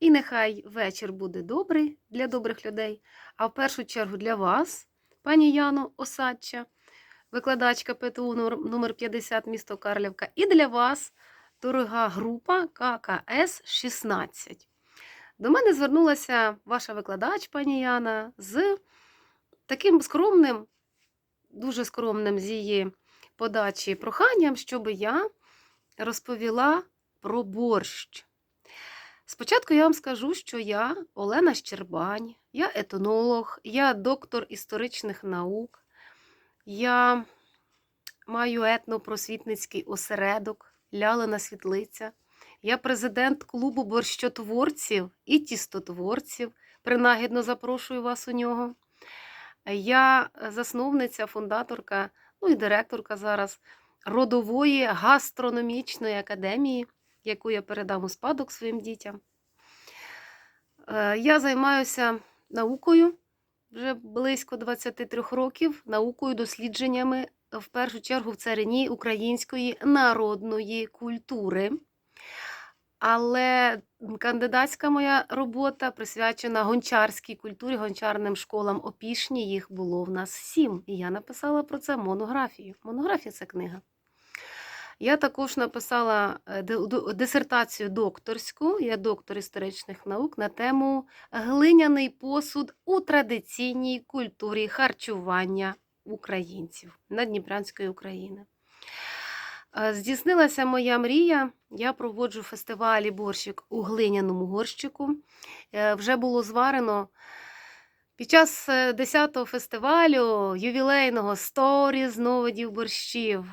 І нехай вечір буде добрий для добрих людей, а в першу чергу для вас, пані Яно Осадча, викладачка ПТУ номер- номер 50 місто Карлівка, і для вас, дорога група ККС 16. До мене звернулася ваша викладач, пані Яна, з таким скромним, дуже скромним з її подачі проханням, щоб я розповіла про борщ. Спочатку я вам скажу, що я Олена Щербань, я етонолог, я доктор історичних наук, я маю етнопросвітницький осередок Лялина Світлиця. Я президент клубу борщотворців і тістотворців. Принагідно запрошую вас у нього. Я засновниця, фундаторка, ну і директорка зараз родової гастрономічної академії, яку я передам у спадок своїм дітям. Е, Я займаюся наукою вже близько 23 років, наукою, дослідженнями, в першу чергу в царині української народної культури. Але кандидатська моя робота присвячена гончарській культурі, гончарним школам Опішні. Їх було в нас сім. І я написала про це монографію. Монографія це книга. Я також написала е, дисертацію докторську, я доктор історичних наук на тему глиняний посуд у традиційній культурі харчування українців Надніпрянської України. Е, Здійснилася моя мрія. Я проводжу фестивалі борщик у глиняному горщику. Е, Вже було зварено під час е, 10-го фестивалю ювілейного 100 різновидів борщів.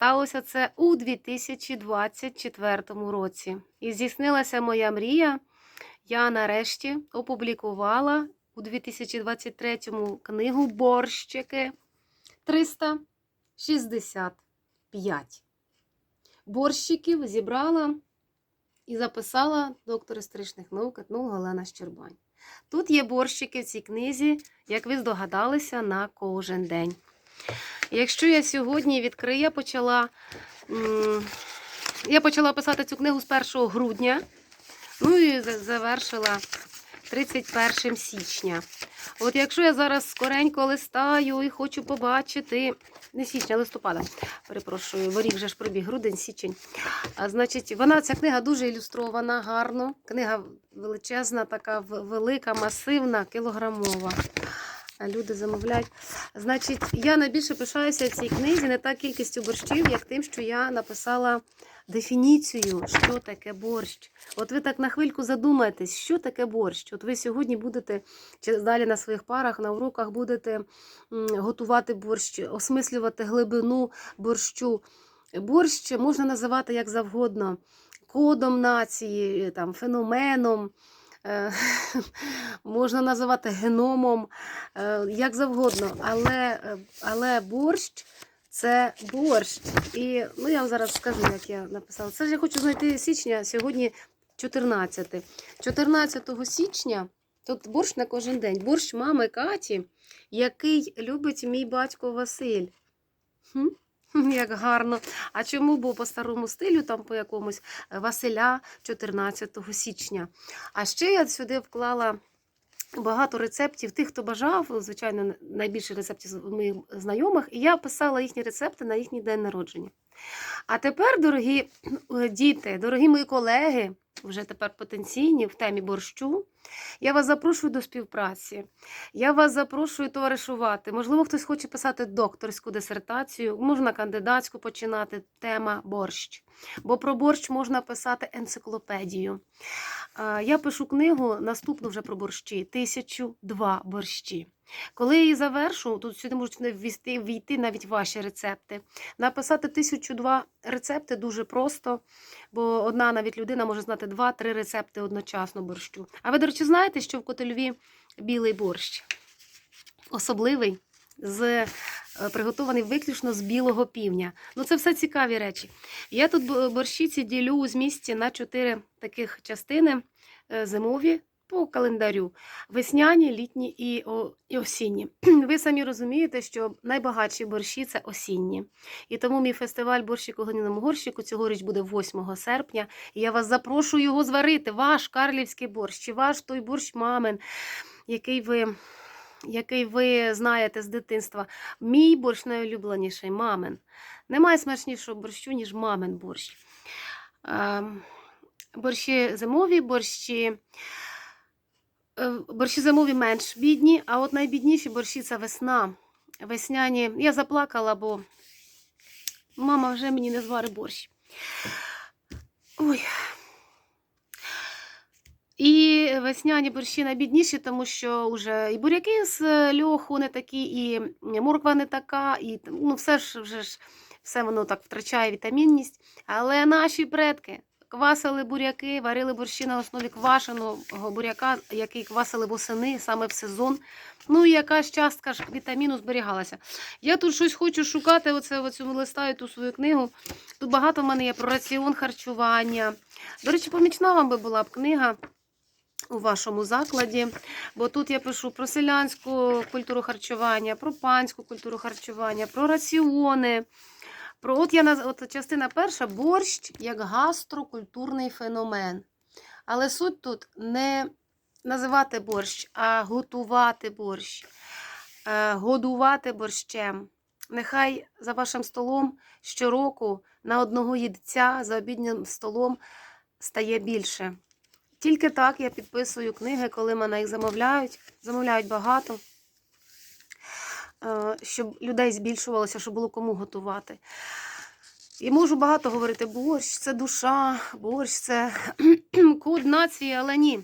Сталося це у 2024 році. І здійснилася моя мрія. Я нарешті опублікувала у 2023 книгу Борщики 365 борщиків зібрала і записала доктор історичних наук етнолог Олена Щербань. Тут є борщики в цій книзі, як ви здогадалися, на кожен день. Якщо я сьогодні відкрию, я почала, я почала писати цю книгу з 1 грудня, ну і завершила 31 січня. От якщо я зараз скоренько листаю і хочу побачити, не січня, листопада, перепрошую, бо рік вже ж пробіг, грудень, січень. А, значить, вона, ця книга дуже ілюстрована, гарно. Книга величезна, така велика, масивна, кілограмова. Люди замовляють. Значить, я найбільше пишаюся в цій книзі не так кількістю борщів, як тим, що я написала дефініцію, що таке борщ. От ви так на хвильку задумаєтесь, що таке борщ. От ви сьогодні будете чи далі на своїх парах, на уроках будете готувати борщ, осмислювати глибину борщу. Борщ можна називати як завгодно, кодом нації, там, феноменом. Е, Можна називати геномом, е, як завгодно, але, е, але борщ це борщ. І ну, я вам зараз скажу, як я написала. Це ж я хочу знайти січня, сьогодні 14. 14 січня тут борщ на кожен день. Борщ мами Каті, який любить мій батько Василь. Хм? Як гарно. А чому? Бо по старому стилю, там по якомусь е, Василя 14 січня. А ще я сюди вклала багато рецептів тих, хто бажав, звичайно, найбільше рецептів моїх знайомих, і я писала їхні рецепти на їхній день народження. А тепер, дорогі е, діти, дорогі мої колеги, вже тепер потенційні в темі борщу, я вас запрошую до співпраці. Я вас запрошую товаришувати. Можливо, хтось хоче писати докторську дисертацію, можна кандидатську починати. Тема борщ. Бо про борщ можна писати енциклопедію. Я пишу книгу наступну вже про борщі. Тисячу два борщі. Коли я її завершу, тут сюди можуть ввійти, ввійти навіть ваші рецепти. Написати тисячу два рецепти дуже просто, бо одна навіть людина може знати два-три рецепти одночасно борщу. А ви, до речі, знаєте, що в Котельві білий борщ? Особливий, з, е, приготований виключно з білого півня. Ну, це все цікаві речі. Я тут бо- борщі ці ділю у змісті на чотири таких частини: Е, зимові, по календарю весняні, літні і, і осінні. Ви самі розумієте, що найбагатші борщі це осінні. І тому мій фестиваль борщик у глиняному горщику цьогоріч буде 8 серпня. І я вас запрошую його зварити. Ваш карлівський борщ, чи ваш той борщ мамин, який ви. Який ви знаєте з дитинства. Мій борщ найулюбленіший мамин. Немає смачнішого борщу, ніж мамин борщ. Ем, борщі зимові, борщі. Е, Борщі зимові менш бідні, а от найбідніші борщі це весна. Весняні. Я заплакала, бо мама вже мені не зварить борщ. Ой. І весняні борщі найбідніші, тому що вже і буряки з льоху не такі, і морква не така, і ну, все ж вже ж все воно так втрачає вітамінність. Але наші предки квасили буряки, варили борщі на основі квашеного буряка, який квасили восени саме в сезон. Ну і якась частка ж вітаміну зберігалася. Я тут щось хочу шукати, оце оцю листаю ту свою книгу. Тут багато в мене є про раціон харчування. До речі, помічна вам би була б книга. У вашому закладі, бо тут я пишу про селянську культуру харчування, про панську культуру харчування, про раціони. Про от я от частина перша борщ як гастрокультурний феномен. Але суть тут не називати борщ, а готувати борщ, е, годувати борщем. Нехай за вашим столом щороку на одного їдця за обіднім столом стає більше. Тільки так я підписую книги, коли мене їх замовляють. Замовляють багато, щоб людей збільшувалося, щоб було кому готувати. І можу багато говорити: борщ це душа, борщ це код нації, але ні.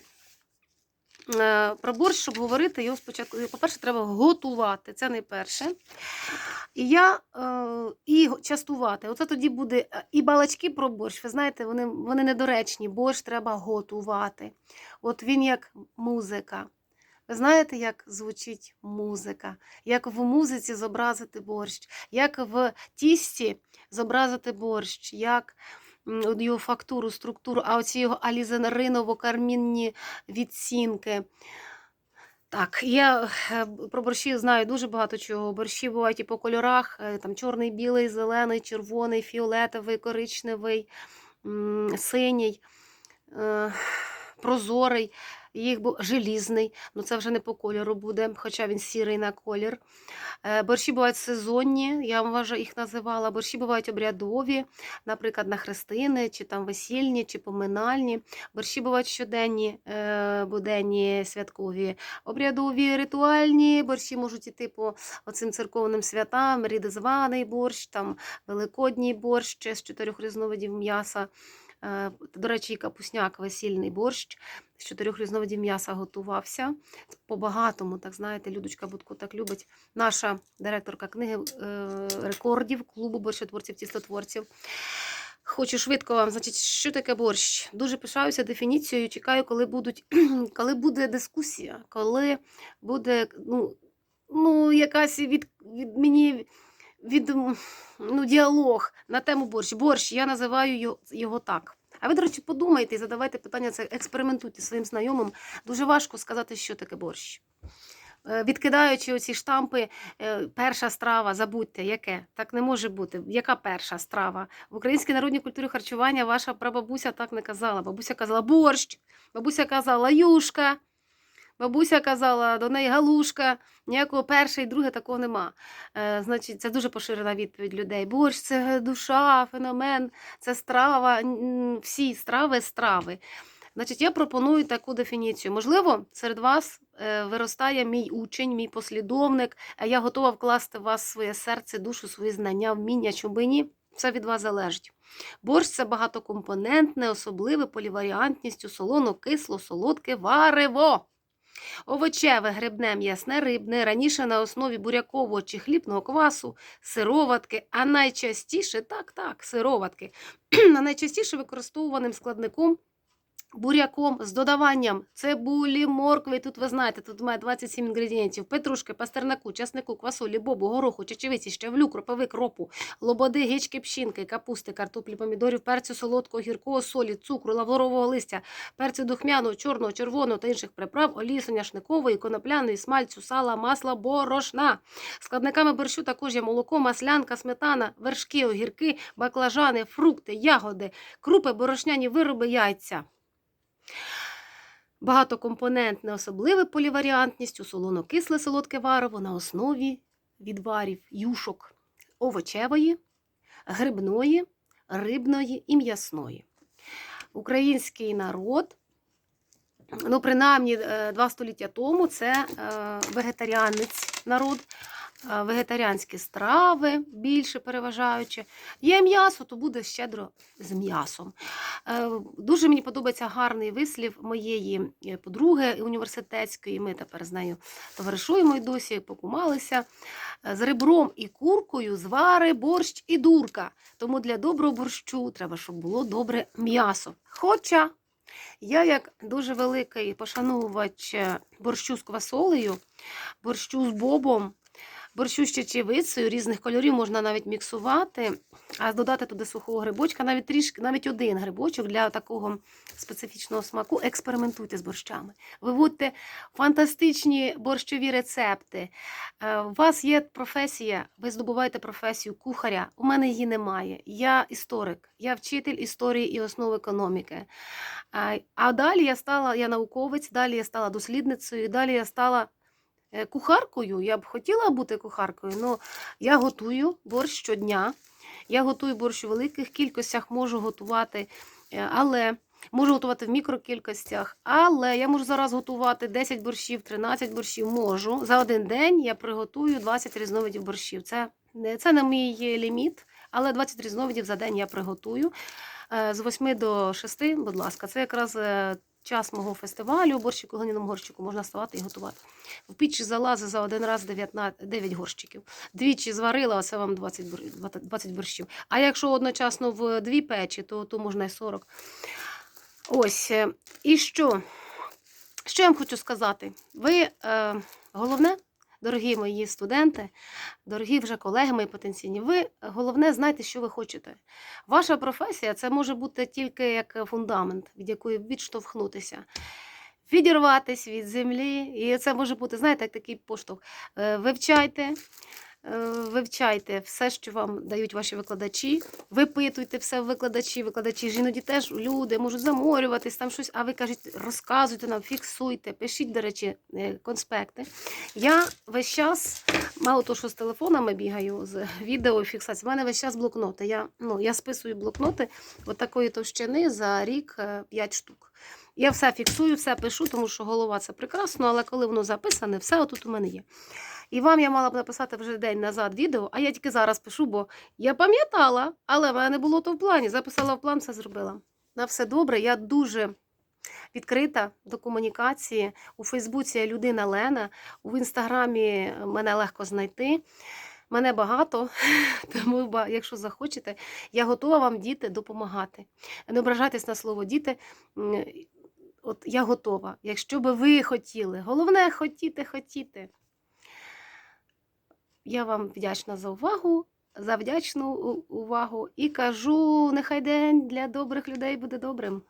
Е, Про борщ, щоб говорити, його спочатку, по-перше, треба готувати. Це найперше. І я е, і частувати. Оце тоді буде е, і балачки про борщ. Ви знаєте, вони, вони недоречні. Борщ треба готувати. От він як музика. Ви знаєте, як звучить музика, як в музиці зобразити борщ, як в тісті зобразити борщ, як його фактуру, структуру, а оці його алізариново-кармінні відцінки. Так, я е, про борщі знаю дуже багато чого. Борщі бувають і по кольорах: е, там чорний, білий, зелений, червоний, фіолетовий, коричневий, синій, е, прозорий, їх бу- желізний. Ну це вже не по кольору буде, хоча він сірий на колір. Е, Борщі бувають сезонні, я вам вважаю, їх називала. Борщі бувають обрядові, наприклад, на хрестини, чи там весільні, чи поминальні. Борщі бувають щоденні, е, буденні, святкові, обрядові, ритуальні. Борщі можуть іти по оцим церковним святам, рідозваний борщ, там великодній борщ з чотирьох різновидів м'яса. Е, До речі, і капусняк, весільний борщ з чотирьох різновидів м'яса готувався. По-багатому, так знаєте, Людочка Будко так любить. Наша директорка книги е, рекордів клубу борщотворців, тістотворців. Хочу швидко вам, значить, що таке борщ? Дуже пишаюся дефініцією. Чекаю, коли будуть, коли буде дискусія, коли буде ну, ну, якась від, від мені від, ну, діалог на тему борщ. Борщ, я називаю його, так. А ви, до речі, подумайте і задавайте питання, це експериментуйте своїм знайомим. Дуже важко сказати, що таке борщ. Е, Відкидаючи оці штампи, е, перша страва, забудьте, яке? Так не може бути. Яка перша страва? В українській народній культурі харчування ваша прабабуся так не казала. Бабуся казала борщ, бабуся казала юшка, бабуся казала до неї галушка. Ніякого перше і друге такого нема. Е, значить, це дуже поширена відповідь людей. Борщ це душа, феномен, це страва. Всі страви страви. Значить, я пропоную таку дефініцію. Можливо, серед вас е, виростає мій учень, мій послідовник, я готова вкласти в вас своє серце, душу, свої знання, вміння, чому ні. Це від вас залежить. Борщ це багатокомпонентне, особливе поліваріантністю, солоно, кисло, солодке варево. Овочеве, грибне, м'ясне, рибне, раніше на основі бурякового чи хлібного квасу, сироватки, а найчастіше, так, так, сироватки, а найчастіше використовуваним складником буряком з додаванням цибулі, моркви. Тут ви знаєте, тут має 27 інгредієнтів: петрушки, пастернаку, часнику, квасолі, бобу, гороху, чечевиці, щавлю, кропиви, кропу, лободи, гички, пшінки, капусти, картоплі, помідорів, перцю, солодкого, гіркого, солі, цукру, лаврового листя, перцю духмяного, чорного, червоного та інших приправ, олії соняшникової, конопляної, смальцю, сала, масла, борошна. Складниками борщу також є молоко, маслянка, сметана, вершки, огірки, баклажани, фрукти, ягоди, крупи, борошняні вироби, яйця. Багатокомпонентне, особливе поліваріантністю, солоно-кисле солодке варево на основі відварів юшок овочевої, грибної, рибної і м'ясної. Український народ, ну, принаймні е, два століття тому, це е, вегетаріанець народ, вегетаріанські страви більше переважаючи. Є м'ясо, то буде щедро з м'ясом. Е, Дуже мені подобається гарний вислів моєї е, подруги університетської. Ми тепер з нею товаришуємо і досі покумалися. Е, З ребром і куркою звари борщ і дурка. Тому для доброго борщу треба, щоб було добре м'ясо. Хоча я, як дуже великий пошановувач е, борщу з квасолею, борщу з бобом, борщу з чечевицею, різних кольорів можна навіть міксувати, а додати туди сухого грибочка, навіть трішки, навіть один грибочок для такого специфічного смаку. Експериментуйте з борщами. Виводьте фантастичні борщові рецепти. Е, У вас є професія, ви здобуваєте професію кухаря. У мене її немає. Я історик, я вчитель історії і основ економіки. А- А далі я стала я науковець, далі я стала дослідницею, далі я стала е, кухаркою. Я б хотіла бути кухаркою, але я готую борщ щодня. Я готую борщ у великих кількостях, можу готувати, е, але можу готувати в мікрокількостях, але я можу зараз готувати 10 борщів, 13 борщів можу. За один день я приготую 20 різновидів борщів. Це це не мій ліміт, але 20 різновидів за день я приготую. Е, З 8 до 6, будь ласка, це якраз е, час мого фестивалю борщику, глиняному горщику можна ставати і готувати. В пічі залази за один раз 19, 9 горщиків. Двічі зварила, оце вам 20, 20 борщів. А якщо одночасно в дві печі, то, то можна і 40. Ось. е, І що? Що я вам хочу сказати? Ви е, головне, дорогі мої студенти, дорогі вже колеги мої потенційні, ви головне знайте, що ви хочете. Ваша професія це може бути тільки як фундамент, від якої відштовхнутися. Відірватися від землі, і це може бути, знаєте, такий поштовх. Е, Вивчайте, вивчайте все, що вам дають ваші викладачі, випитуйте все викладачі. Викладачі ж іноді теж люди можуть заморюватись, там щось, а ви кажете, розказуйте нам, фіксуйте, пишіть, до речі, е, конспекти. Я весь час, мало того, що з телефонами бігаю, з відеофіксації, в мене весь час блокноти. Я, ну, я списую блокноти от товщини за рік 5 штук. Я все фіксую, все пишу, тому що голова це прекрасно, але коли воно записане, все отут у мене є. І вам я мала б написати вже день назад відео, а я тільки зараз пишу, бо я пам'ятала, але в мене не було то в плані. Записала в план, все зробила. На все добре. Я дуже відкрита до комунікації. У Фейсбуці я людина Лена, у інстаграмі мене легко знайти. Мене багато, тому якщо захочете, я готова вам діти допомагати. Не ображайтесь на слово діти. От я готова. Якщо би ви хотіли, головне хотіти, хотіти. Я вам вдячна за увагу, за вдячну увагу і кажу: нехай день для добрих людей буде добрим.